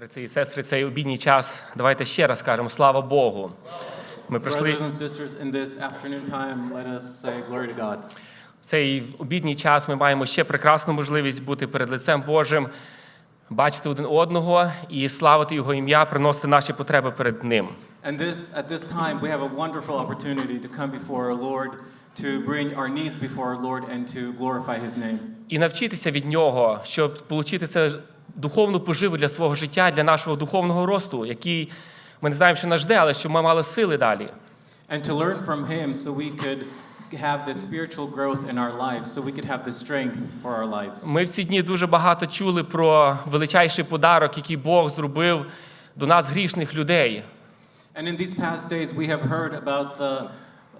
Брати і сестри, цей обідній час. Давайте ще раз кажемо слава Богу. Ми прийшли в цей обідній час. Ми маємо ще прекрасну можливість бути перед лицем Божим, бачити один одного і славити Його ім'я, приносити наші потреби перед Ним. And this, at this time, we have a wonderful opportunity to come before our Lord, to bring our needs before our Lord, and to glorify His name. І навчитися від нього, щоб отримати це духовну поживу для свого життя, для нашого духовного росту, який ми не знаємо, що нас жде, але щоб ми мали сили далі. And to learn from Him so we could have this spiritual growth in our lives, so we could have the strength for our lives. Ми в ці дні дуже багато чули про величайший подарок, який Бог зробив до нас, грішних людей. And in these past days, we have heard about the,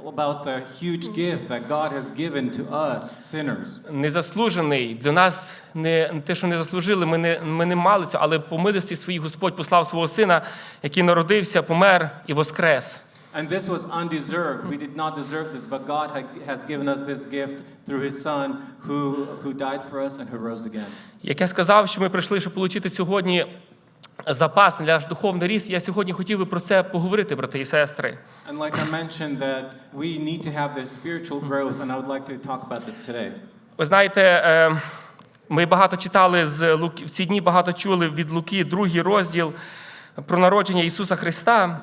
about the huge gift that God has given to us, sinners. Незаслужений для нас не те, що не заслужили, ми не, ми не мали цього, але по милості своїй Господь послав свого сина, який народився, помер і воскрес. And this was undeserved. We did not deserve this, but God ha- has given us this gift through His Son who, who died for us and who rose again. Як я сказав, що ми прийшли, щоб отримати сьогодні запас для наш духовний ріст, я сьогодні хотів би про це поговорити, брати і сестри. And like I mentioned, that we need to have this spiritual growth, and I would like to talk about this today. Ви знаєте, е, ми багато читали з Луки, в ці дні багато чули від Луки, другий розділ про народження Ісуса Христа.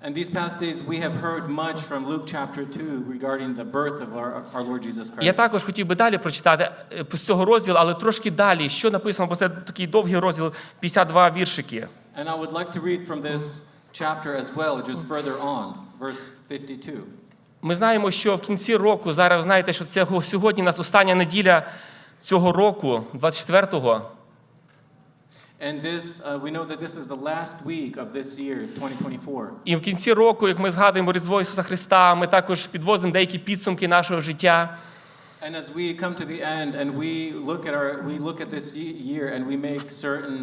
And these past days, we have heard much from Luke chapter 2 regarding the birth of our, our Lord Jesus Я також хотів би далі прочитати е, з цього розділу, але трошки далі, що написано, бо це такий довгий розділ, 52 віршики. And I would like to read from this chapter as well, just further on, verse 52. Ми знаємо, що в кінці року, зараз знаєте, що це сьогодні у нас остання неділя цього року, 24-го. And this, uh, we know that this is the last week of this year, 2024. І в кінці року, як ми згадуємо Різдво Ісуса Христа, ми також підвозимо деякі підсумки нашого життя. And as we come to the end and we look at our, we look at this ye- year and we make certain,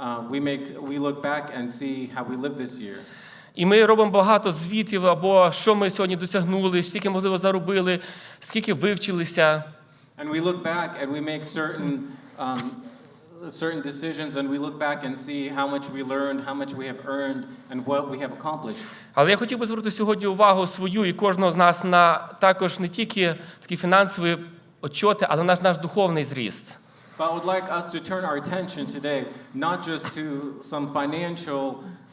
uh, we make, we look back and see how we lived this year. І ми робимо багато звітів, або що ми сьогодні досягнули, скільки, можливо, заробили, скільки вивчилися. And we look back and we make certain, um, certain decisions and we look back and see how much we learned, how much we have earned, and what we have accomplished. Але я хотів би звернути сьогодні увагу свою і кожного з нас на також не тільки такі фінансові отчоти, але наш наш духовний зріст. But I would like us to turn our attention today not just to some financial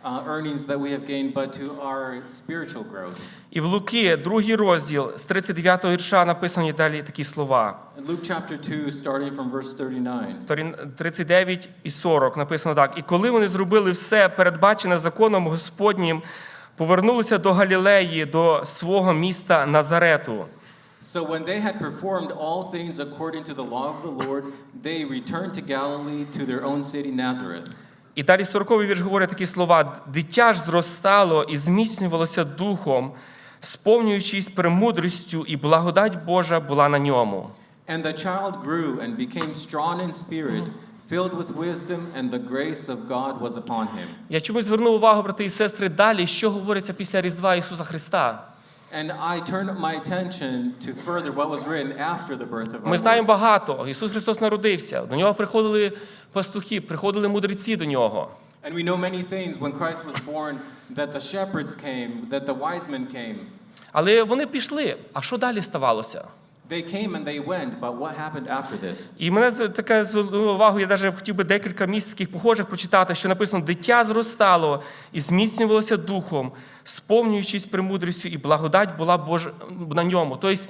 uh, earnings that we have gained, but to our spiritual growth. І в Луки, другий розділ, з 39 вірша написані далі такі слова. In Luke chapter 2, starting from verse 39. Торін- 39 і 40 написано так. І коли вони зробили все передбачене законом Господнім, повернулися до Галілеї, до свого міста Назарету. So when they had performed all things according to the law of the Lord, they returned to Galilee to their own city Nazareth. І далі 40 вірш говорить такі слова: дитя ж зростало і зміцнювалося духом, сповнюючись премудрістю, і благодать Божа була на ньому. And the child grew and became strong in spirit, filled with wisdom, and the grace of God was upon him. Я чомусь звернув увагу, брати і сестри, далі, що говориться після Різдва Ісуса Христа. And I turned my attention to further what was written after the birth of our Ми знаємо Lord. багато. Ісус Христос народився. До нього приходили пастухи, приходили мудреці до нього. And we know many things when Christ was born that the shepherds came, that the wise men came. Але вони пішли. А що далі ставалося? They came and they went, but what happened after this? І мене це таке звернуло увагу, я навіть хотів би декілька місць таких похожих прочитати, що написано: дитя зростало і зміцнювалося духом, сповнюючись премудрістю, і благодать була Божа на ньому. Тобто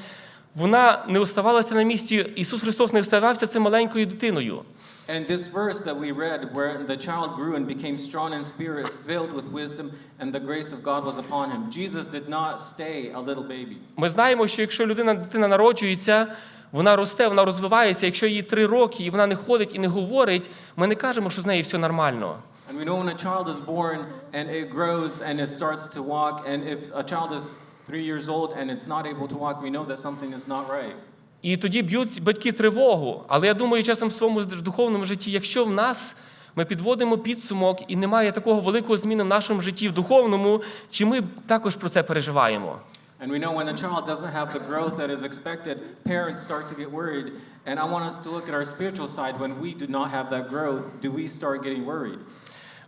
вона не оставалася на місці. Ісус Христос не оставався цим маленькою дитиною. And this verse that we read, where the child grew and became strong in spirit, filled with wisdom, and the grace of God was upon him, Jesus did not stay a little baby. Ми знаємо, що якщо людина дитина народжується, вона росте, вона розвивається. Якщо їй три роки і вона не ходить і не говорить, ми не кажемо, що з нею все нормально. And we know when a child is born and it grows and it starts to walk, and if a child is three years old and it's not able to walk, we know that something is not right. І тоді б'ють батьки тривогу. Але я думаю, часом в своєму духовному житті, якщо в нас ми підводимо підсумок і немає такого великого зміни в нашому житті в духовному, чи ми також про це переживаємо? And we know when a child doesn't have the growth that is expected, parents start to get worried. And I want us to look at our spiritual side. When we do not have that growth, do we start getting worried?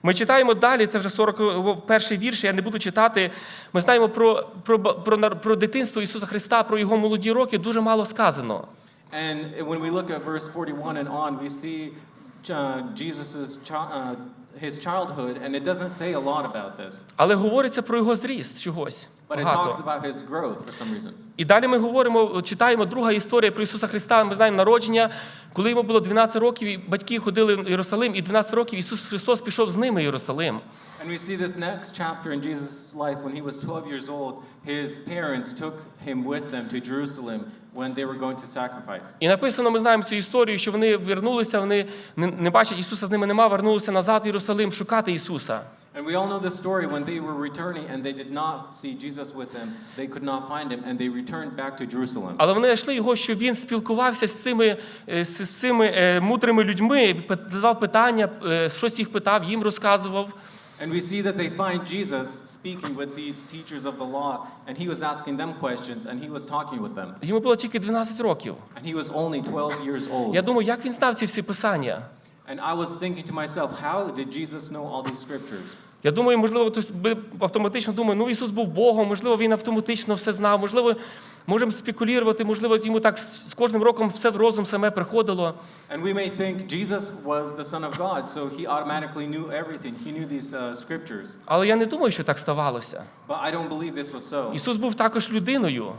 Ми читаємо далі, це вже 41 вірш, я не буду читати. Ми знаємо про, про, про, про дитинство Ісуса Христа, про його молоді роки, дуже мало сказано. And when we look at verse 41 and on, we see uh, Jesus' uh, his childhood, and it doesn't say a lot about this, Але говориться про його зріст чогось. But it багато. about his growth for some reason. І далі ми говоримо, читаємо друга історія про Ісуса Христа. Ми знаємо народження, коли йому було 12 років, і батьки ходили в Єрусалим, і 12 років Ісус Христос пішов з ними в Єрусалим. And we see this next chapter in Jesus' life when he was 12 years old, his parents took him with them to Jerusalem when they were going to sacrifice. І написано, ми знаємо цю історію, що вони вернулися, вони не, не бачать, Ісуса з ними нема, вернулися назад в Єрусалим шукати Ісуса. And we all know the story when they were returning and they did not see Jesus with them, they could not find him, and they returned back to Jerusalem. Але вони знайшли його, що він спілкувався з цими, е, з цими е, мудрими людьми, задавав питання, е, щось їх питав, їм розказував. And we see that they find Jesus speaking with these teachers of the law, and he was asking them questions, and he was talking with them. Йому було тільки 12 років. And he was only 12 years old. Я думаю, як він знав ці всі писання? And I was thinking to myself, how did Jesus know all these scriptures? Я думаю, можливо, хтось би автоматично думає, ну Ісус був Богом, можливо, він автоматично все знав, можливо, можемо спекулювати, можливо, йому так з кожним роком все в розум саме приходило. And we may think Jesus was the Son of God, so he automatically knew everything. He knew these uh, scriptures. Але я не думаю, що так ставалося. But I don't believe this was so. Ісус був також людиною.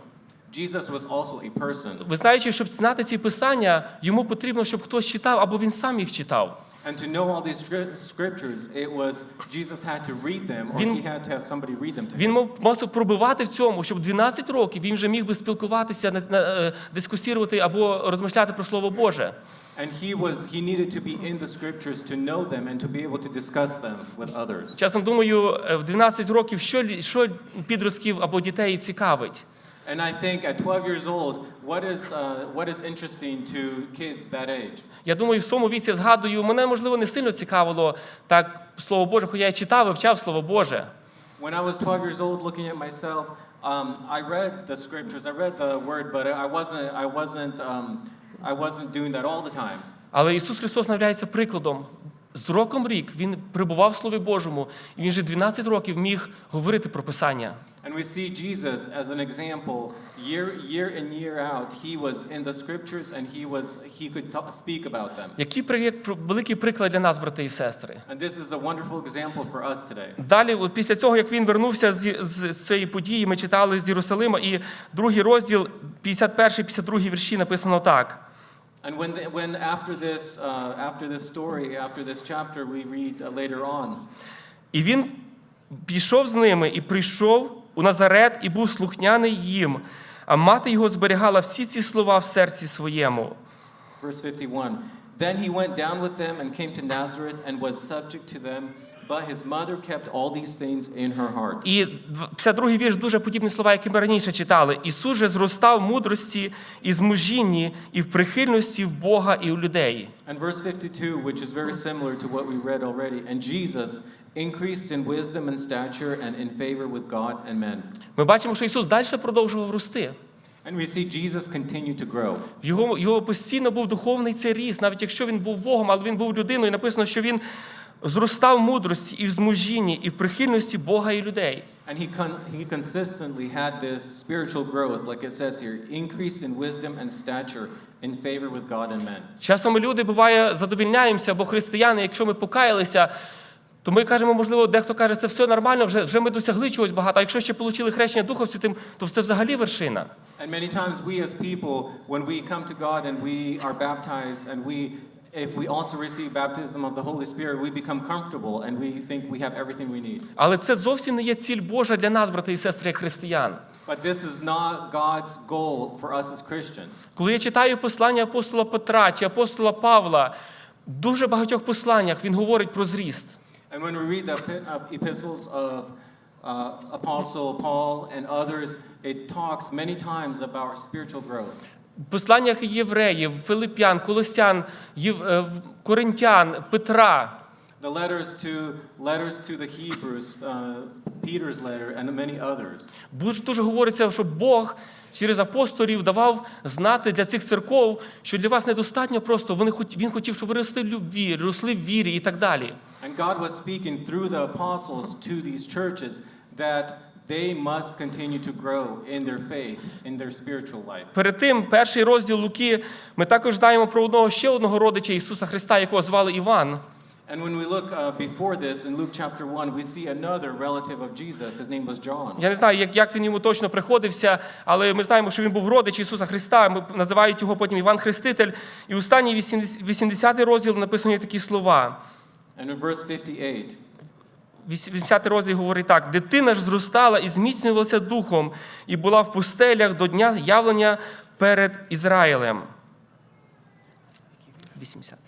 Jesus was also a person. Ви знаєте, щоб знати ці писання, йому потрібно, щоб хтось читав, або він сам їх читав. And to know all these scri- scriptures, it was Jesus had to read them, or Він- he had to have somebody read them to Він him. мав мусив пробивати в цьому, щоб в 12 років він вже міг би спілкуватися, на- на- е, дискусірувати або розмишляти про Слово Боже. And he was he needed to be in the scriptures to know them and to be able to discuss them with others. Часом думаю, е, в 12 років що, лі- що підростків або дітей цікавить? And I think at 12 years old, what is uh, what is interesting to kids that age? Я думаю, в своєму віці згадую, мене можливо не сильно цікавило так Слово Боже, хоча я читав, вивчав Слово Боже. When I was 12 years old, looking at myself, um, I read the scriptures, I read the word, but I wasn't I wasn't um, I wasn't doing that all the time. Але Ісус Христос являється прикладом. З роком рік Він прибував в Слові Божому, і Він вже 12 років міг говорити про Писання. And we see Jesus as an example, year year in year out. He was in the scriptures, and he was he could ta- speak about them. Який великий приклад для нас, брати і сестри. And this is a wonderful example for us today. Далі, після цього, як він вернувся з, з, з цієї події, ми читали з Єрусалима, і другий розділ, 51-52 вірші написано так. And when, the, when after this, uh, after this story, after this chapter, we read uh, later on. І він пішов з ними і прийшов у Назарет і був слухняний їм, а мати його зберігала всі ці слова в серці своєму. Verse 51. Then he went down with them and came to Nazareth and was subject to them, but his mother kept all these things in her heart. І 52 вірш дуже подібні слова, які ми раніше читали. Ісус же зростав в мудрості і змужінні, і в прихильності в Бога і в людей. And verse 52, which is very similar to what we read already. And Jesus increased in wisdom and stature and in favor with God and men. Ми бачимо, що Ісус далі продовжував рости. And we see Jesus continue to grow. Його, його постійно був духовний цей ріст, навіть якщо він був Богом, але він був людиною. І написано, що він зростав в мудрості і в змужінні, і в прихильності Бога і людей. And he, con- he consistently had this spiritual growth, like it says here, increased in wisdom and stature in favor with God and men. Часом ми люди буває задовільняємося, або християни, якщо ми покаялися, то ми кажемо, можливо, дехто каже, це все нормально, вже, вже ми досягли чогось багато. А якщо ще отримали хрещення Духом Святим, то це взагалі вершина. And many times we as people, when we come to God and we are baptized and we if we also receive baptism of the Holy Spirit, we become comfortable and we think we have everything we need. Але це зовсім не є ціль Божа для нас, брати і сестри, як християн. But this is not God's goal for us as Christians. Коли я читаю послання апостола Петра чи апостола Павла, в дуже багатьох посланнях він говорить про зріст. And when we read the uh, epistles of uh, Apostle Paul and others, it talks many times about spiritual growth. Посланнях євреїв, Филип'ян, Колосян, е, Коринтян, Петра. The letters to letters to the Hebrews, uh, Peter's letter, and many others. Дуже говориться, що Бог через апостолів давав знати для цих церков, що для вас недостатньо просто. Вони він хотів, щоб ви росли в любві, росли в вірі і так далі. And God was speaking through the apostles to these churches that they must continue to grow in their faith, in their spiritual life. Перед тим, перший розділ Луки, ми також знаємо про одного ще одного родича Ісуса Христа, якого звали Іван. And when we look uh, before this in Luke chapter 1, we see another relative of Jesus. His name was John. Я не знаю, як, як він йому точно приходився, але ми знаємо, що він був родич Ісуса Христа. Ми називають його потім Іван Хреститель. І останній 80 розділ написані такі слова. And in verse 58, 80 розділ говорить так: дитина ж зростала і зміцнювалася духом, і була в пустелях до дня явлення перед Ізраїлем. 80.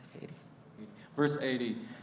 verse 80.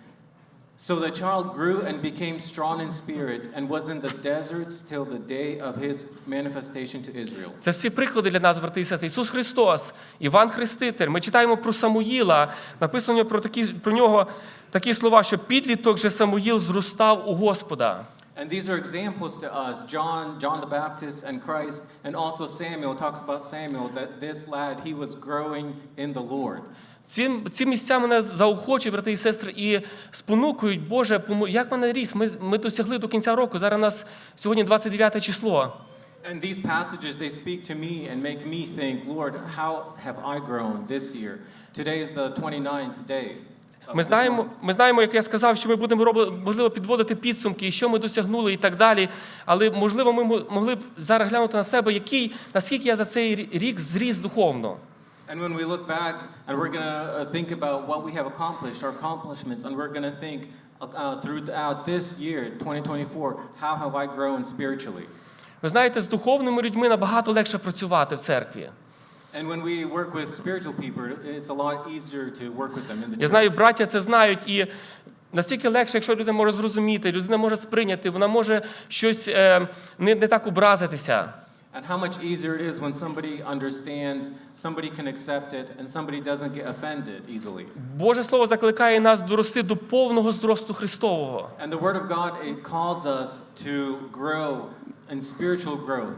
So the child grew and became strong in spirit and was in the deserts till the day of his manifestation to Israel. Це всі приклади для нас, брати і сестри. Ісус Христос, Іван Хреститель. Ми читаємо про Самуїла, написано про, такі, про нього такі слова, що підліток же Самуїл зростав у Господа. And these are examples to us John, John the Baptist, and Christ, and also Samuel talks about Samuel that this lad, he was growing in the Lord. Ці, ці місця мене заохочують, брати і сестри, і спонукують, Боже, як мене ріс. Ми, ми досягли до кінця року. Зараз у нас сьогодні 29 число. And these passages, they speak to me and make me think, Lord, how have I grown this year? Today is the 29th day. Ми знаємо, ми знаємо, як я сказав, що ми будемо роби- можливо підводити підсумки, що ми досягнули і так далі. Але можливо, ми могли б зараз глянути на себе, який, наскільки я за цей рік зріс духовно. And when we look back and we're going to think about what we have accomplished, our accomplishments, and we're going to think uh, throughout this year, 2024, how have I grown spiritually? Ви знаєте, з духовними людьми набагато легше працювати в церкві. And when we work with spiritual people, it's a lot easier to work with them in the church. Я знаю, браття це знають, і настільки легше, якщо людина може зрозуміти, людина може сприйняти, вона може щось е, не, не так образитися. And how much easier it is when somebody understands, somebody can accept it, and somebody doesn't get offended easily. Боже Слово закликає нас дорости до повного зросту Христового. And the Word of God, it calls us to grow in spiritual growth.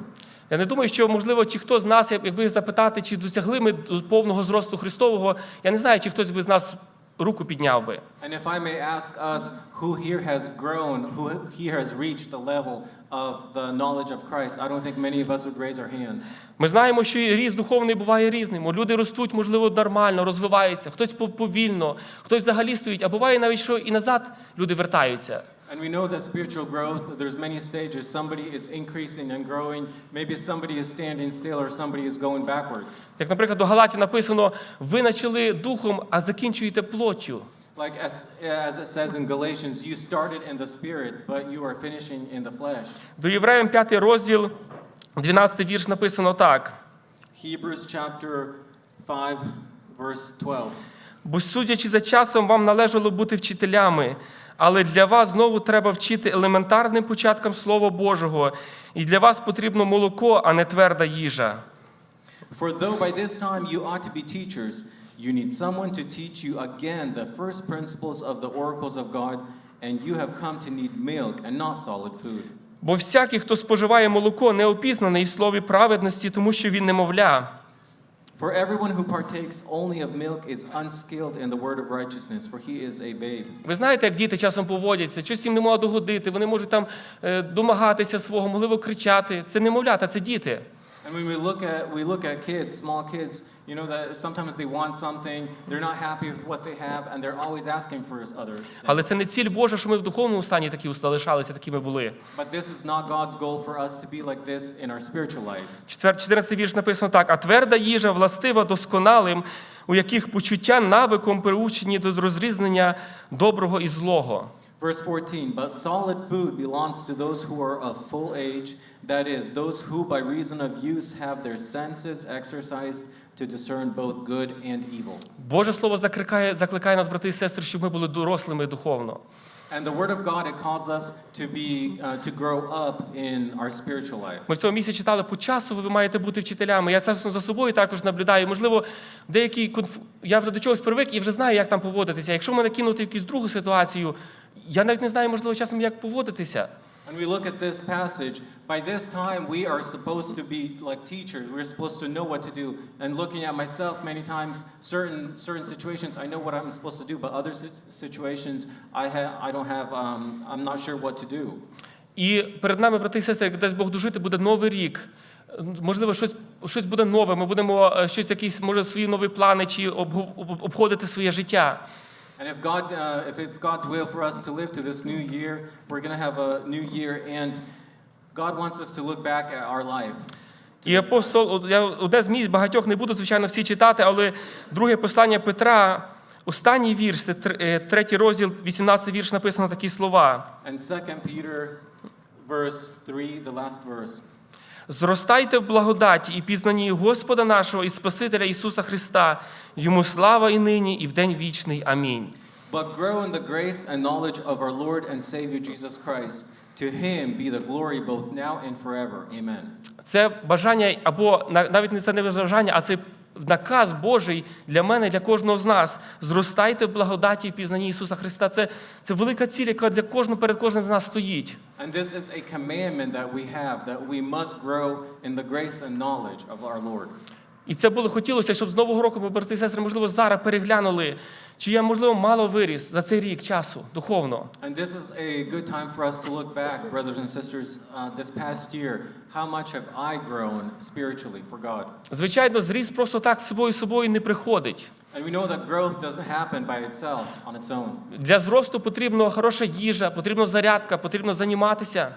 Я не думаю, що можливо, чи хто з нас, якби запитати, чи досягли ми до повного зросту Христового, я не знаю, чи хтось би з нас руку підняв би. And if I may ask us who here has grown, who here has reached the level of the knowledge of Christ, I don't think many of us would raise our hands. Ми знаємо, що ріст духовний буває різним. Люди ростуть, можливо, нормально, розвиваються, хтось повільно, хтось взагалі стоїть, а буває навіть, що і назад люди вертаються. And we know that spiritual growth, there's many stages. Somebody is increasing and growing. Maybe somebody is standing still or somebody is going backwards. Як, наприклад, до Галаті написано: ви почали духом, а закінчуєте плоттю. Like as, as it says in Galatians, you started in the spirit, but you are finishing in the flesh. До Євреям 5 розділ, 12 вірш написано так. Hebrews chapter 5, verse 12. Бо судячи за часом, вам належало бути вчителями, але для вас знову треба вчити елементарним початкам Слова Божого, і для вас потрібно молоко, а не тверда їжа. For though by this time you ought to be teachers, you need someone to teach you again the first principles of the oracles of God, and you have come to need milk and not solid food. Бо всякий, хто споживає молоко, не опізнаний в слові праведності, тому що він немовля. For everyone who partakes only of milk is unskilled in the word of righteousness, for he is a babe. Ви знаєте, як діти часом поводяться, щось їм не можна догодити, вони можуть там е, домагатися свого, можливо, кричати. Це немовлята, це діти. And when we look at we look at kids, small kids, you know that sometimes they want something, they're not happy with what they have, and they're always asking for other. Але це не ціль Божа, що ми в духовному стані такі залишалися, такими були. But this is not God's goal for us to be like this in our spiritual lives. Четвер- 14 вірш написано так: а тверда їжа властива досконалим, у яких почуття навиком приучені до розрізнення доброго і злого. Verse 14, but solid food belongs to those who are of full age, that is, those who by reason of use have their senses exercised to discern both good and evil. Боже Слово закликає, закликає нас, брати і сестри, щоб ми були дорослими духовно. And the Word of God, it calls us to be, uh, to grow up in our spiritual life. Ми в цьому місці читали по часу, ви маєте бути вчителями. Я це за собою також наблюдаю. Можливо, деякі конф... я вже до чогось привик і вже знаю, як там поводитися. Якщо мене кинути в якусь другу ситуацію, я навіть не знаю, можливо, часом як поводитися. And we look at this passage, by this time we are supposed to be like teachers. We're supposed to know what to do. And looking at myself, many times, certain certain situations, I know what I'm supposed to do, but other situations, I have, I don't have, um, I'm not sure what to do. І перед нами, брати і сестри, як дасть Бог дожити, буде новий рік. Можливо, щось, щось буде нове. Ми будемо е, щось, якісь, може, свої нові плани чи обгов- об- обходити своє життя. And if God, uh, if it's God's will for us to live to this new year, we're going to have a new year, and God wants us to look back at our life. І апостол, я одне з місць багатьох не буду, звичайно, всі читати, але друге послання Петра, останній вірш, це е, третій розділ, 18 вірш, написано такі слова. And 2 Peter, verse 3, the last verse. Зростайте в благодаті і пізнанні Господа нашого і Спасителя Ісуса Христа. Йому слава і нині, і в день вічний. Амінь. But grow in the grace and knowledge of our Lord and Savior Jesus Christ. To him be the glory both now and forever. Amen. Це бажання, або навіть не це не бажання, а це наказ Божий для мене, для кожного з нас. Зростайте в благодаті і пізнанні Ісуса Христа. Це, це велика ціль, яка для кожного перед кожним з нас стоїть. And this is a commandment that we have that we must grow in the grace and knowledge of our Lord. І це було хотілося, щоб з нового року ми, брати і сестри, можливо, зараз переглянули, чи я, можливо, мало виріс за цей рік часу духовно. And this is a good time for us to look back, brothers and sisters, uh, this past year. How much have I grown spiritually for God? Звичайно, зріст просто так собою собою не приходить. And we know that growth doesn't happen by itself on its own. Для зросту потрібна хороша їжа, потрібна зарядка, потрібно займатися.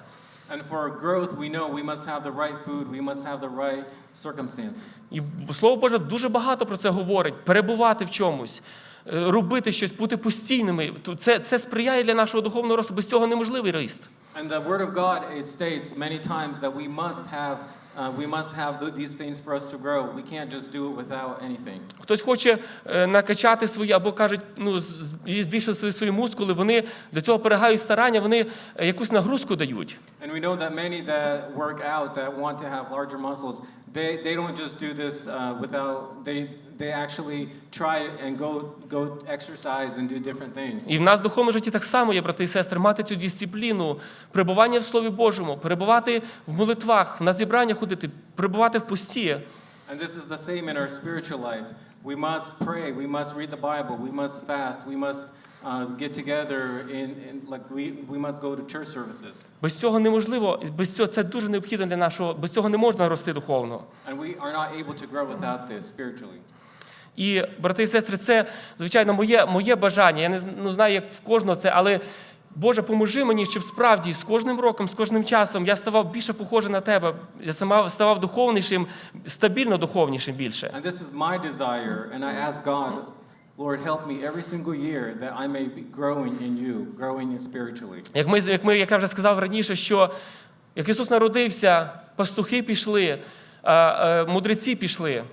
And for growth, we know we must have the right food, we must have the right circumstances. І Слово Боже дуже багато про це говорить: перебувати в чомусь, е, робити щось, бути постійними. Це, це сприяє для нашого духовного росту. Без цього неможливий ріст. And the Word of God it states many times that we must have uh, we must have th- these things for us to grow. We can't just do it without anything. Хтось хоче е, накачати свої, або кажуть, ну збільшити свої, свої мускули. Вони для цього перегають старання, вони е, якусь нагрузку дають. And we know that many that work out that want to have larger muscles, they, they don't just do this uh, without they they actually try and go go exercise and do different things. І в нас в духовному житті так само є, брати і сестри, мати цю дисципліну, перебування в Слові Божому, перебувати в молитвах, на зібрання ходити, перебувати в пості. And this is the same in our spiritual life. We must pray. We must read the Bible. We must fast. We must uh, get together in, in like we, we must go to church services. Без цього неможливо, без цього це дуже необхідно для нашого, без цього не можна рости духовно. And we are not able to grow without this spiritually. І, брати і сестри, це, звичайно, моє, моє бажання. Я не ну, знаю, як в кожного це, але Боже, поможи мені, щоб справді з кожним роком, з кожним часом я ставав більше похожий на тебе. Я сама ставав духовнішим, стабільно духовнішим більше. And this is my desire, and I ask God, Lord, help me every single year that I may be growing in you, growing in spiritually. Як ми, як ми, як я вже сказав раніше, що як Ісус народився, пастухи пішли, а, а, мудреці пішли.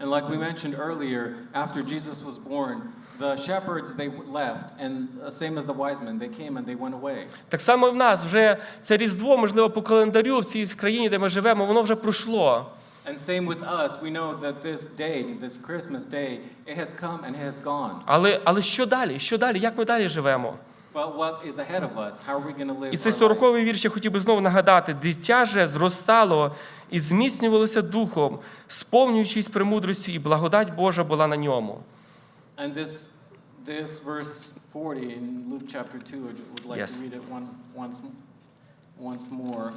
And like we mentioned earlier, after Jesus was born, the shepherds they left, and uh, same as the wise men, they came and they went away. Так само і в нас вже це Різдво, можливо, по календарю в цій країні, де ми живемо, воно вже пройшло. And same with us, we know that this date, this Christmas day, it has come and has gone. Але, але що далі? Що далі? Як ми далі живемо? But what is ahead of us? How are we going to live? І цей our life? сороковий вірш я хотів би знову нагадати: дитя же зростало і зміцнювалося духом, сповнюючись премудрості, і благодать Божа була на ньому. And this, this verse 40 in Luke chapter 2, I would like Yes. to read it one, once, once more.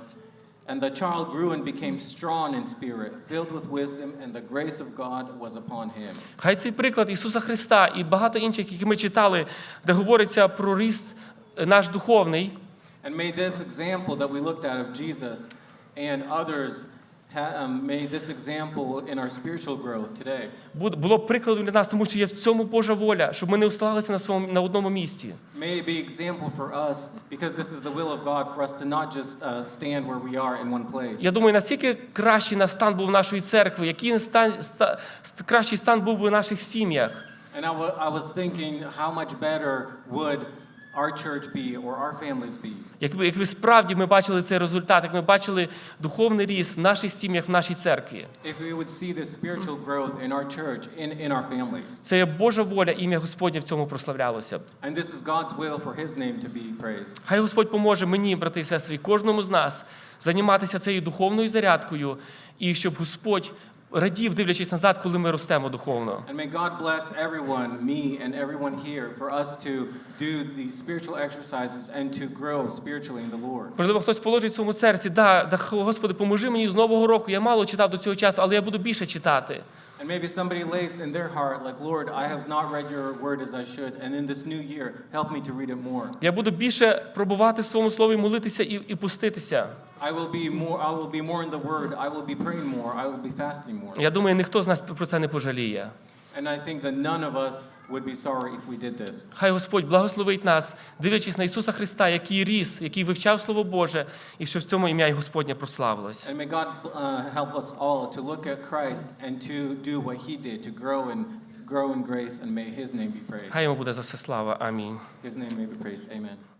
And the child grew and became strong in spirit, filled with wisdom, and the grace of God was upon him. Хай цей приклад Ісуса Христа і багато інших, які ми читали, де говориться про ріст е, наш духовний, And may this example that we looked at of Jesus and others, um, було прикладом для нас, тому що є в цьому Божа воля, щоб ми не усталися на своєму на одному місці. Uh. Я думаю, наскільки кращий на стан був нашої церкви, який стан, ста, ст- кращий стан був би в наших сім'ях. And I was thinking, how much better would our church be or our families be. Як ви, як ви справді ми бачили цей результат, як ми бачили духовний ріст в наших сім'ях, в нашій церкві. If we would see this spiritual growth in our church, in, in our families. Це є Божа воля, ім'я Господнє в цьому прославлялося. And this is God's will for His name to be praised. Хай Господь поможе мені, брати і сестри, і кожному з нас займатися цією духовною зарядкою, і щоб Господь радів, дивлячись назад, коли ми ростемо духовно. And may God bless everyone, me and everyone here, for us to do these spiritual exercises and to grow spiritually in the Lord. Можливо, хтось положить в своєму серці, да, да, Господи, поможи мені з нового року. Я мало читав до цього часу, але я буду більше читати. And maybe somebody lays in their heart, like, Lord, I have not read your word as I should, and in this new year, help me to read it more. Я буду більше пробувати в своєму слові, молитися і, і пуститися. I will be more I will be more in the word, I will be praying more, I will be fasting more. Я думаю, ніхто з нас про це не пожаліє. And I think that none of us would be sorry if we did this. Хай Господь благословить нас, дивлячись на Ісуса Христа, який ріс, який вивчав Слово Боже, і що в цьому ім'я і Господнє прославилось. Uh. Хай йому буде за все слава. Амінь. His name may be praised. Amen.